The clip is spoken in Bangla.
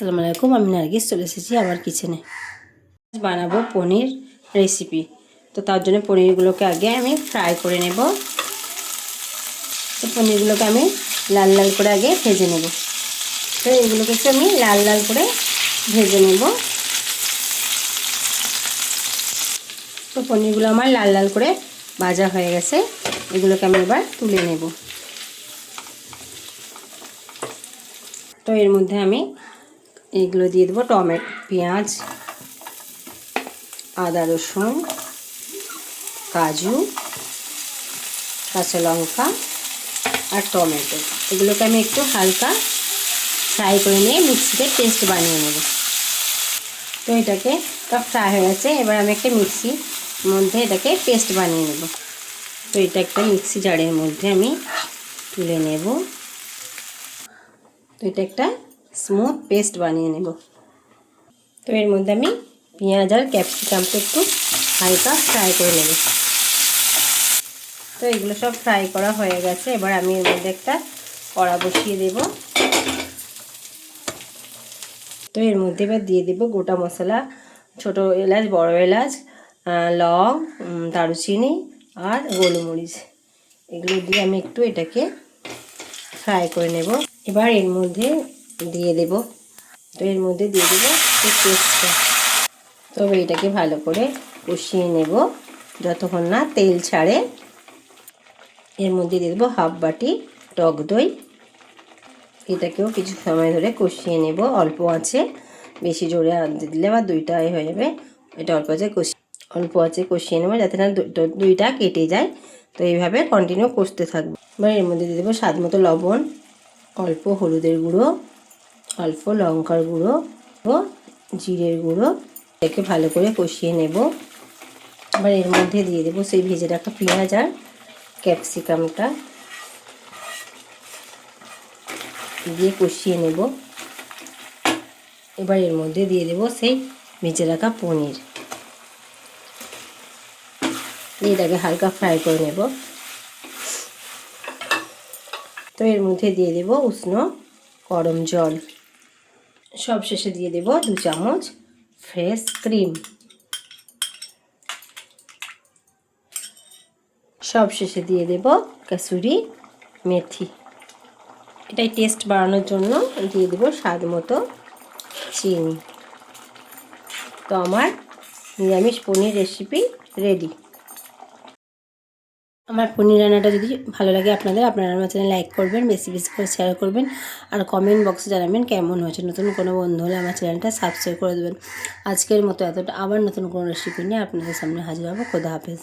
আসসালামু আলাইকুম আমি নার্গিস, চলে এসেছি আমার কিচেনে বানাবো পনির রেসিপি তো তার জন্য পনিরগুলোকে আগে আমি ফ্রাই করে নেব। তো পনিরগুলোকে আমি লাল লাল করে আগে ভেজে নেব। তো এগুলোকে একটু আমি লাল লাল করে ভেজে নেব। তো পনিরগুলো আমার লাল লাল করে ভাজা হয়ে গেছে। এগুলোকে আমি এবার তুলে নেব। তো এর মধ্যে আমি এগুলো দিয়ে দেবো টমেটো, পেঁয়াজ, আদা রসুন, কাজু, কাঁচা লঙ্কা আর টমেটো। এগুলোকে আমি একটু হালকা ফ্রাই করে নিয়ে মিক্সিতে পেস্ট বানিয়ে নেব। তো এটাকে ফ্রাই হয়ে গেছে, এবার আমি একটা মিক্সির মধ্যে এটাকে পেস্ট বানিয়ে নেব। তো এটা একটা মিক্সি জারের মধ্যে আমি তুলে নেব। তো এটা একটা স্মুথ পেস্ট বানিয়ে নেব। তো এর মধ্যে আমি পেঁয়াজ আর ক্যাপসিকামটা একটু হালকা ফ্রাই করে নেব। তো এগুলো সব ফ্রাই করা হয়ে গেছে। এবার আমি এর মধ্যে একটা কড়া বসিয়ে দেব। তো এর মধ্যে এবার দিয়ে দেব গোটা মশলা, ছোট এলাচ, বড় এলাচ লং দারুচিনি আর গোলমরিচ। এগুলো দিয়ে আমি একটু এটাকে ফ্রাই করে নেব। এবার এর মধ্যে দিয়ে দেব। তো এর মধ্যে দিয়ে দেবো পেস্টটা তবে এটাকে ভালো করে কষিয়ে নেব। যতক্ষণ না তেল ছাড়ে। এর মধ্যে দিয়ে দেবো হাফ বাটি টক দই। এটাকেও কিছু সময় ধরে কষিয়ে নেব। অল্প আছে। বেশি জোরে দিলে বা দুইটা হয়ে যাবে। এটা অল্প আছে, কষি, অল্প আছে, কষিয়ে নেব যাতে না দুইটা কেটে যায়। তো এইভাবে কন্টিনিউ কষতে থাকবে। এবার এর মধ্যে দিয়ে দেবো স্বাদ মতো লবণ, অল্প হলুদের গুঁড়ো। অল্প লঙ্কার গুঁড়ো ও জিরের গুঁড়ো এটাকে ভালো করে কষিয়ে নেব। আবার এর মধ্যে দিয়ে দেবো সেই ভেজে রাখা পেঁয়াজ আর ক্যাপসিকামটা। দিয়ে কষিয়ে নেব। এবার এর মধ্যে দিয়ে দেবো সেই ভেজে রাখা পনির। দিয়ে এটাকে হালকা ফ্রাই করে নেব। তো এর মধ্যে দিয়ে দেব উষ্ণ গরম জল। সব শেষে দিয়ে দেব দু চামচ ফ্রেশ ক্রিম। সব শেষে দিয়ে দেব কাসুরি মেথি। এটাই টেস্ট বাড়ানোর জন্য দিয়ে দেব স্বাদ মতো চিনি। তো আমার নিরামিষ পনির রেসিপি রেডি আমার পনির রান্নাটা যদি ভালো লাগে আপনাদের, আপনারা আমার চ্যানেল লাইক করবেন বেশি বেশি করে শেয়ার করবেন, আর কমেন্ট বক্সে জানাবেন কেমন হয়েছে। নতুন কোনো বন্ধু হলে আমার চ্যানেলটা সাবস্ক্রাইব করে দেবেন। আজকের মতো এতটা। আবার নতুন কোনো রেসিপি নিয়ে আপনাদের সামনে হাজির হব। খোদা হাফেজ।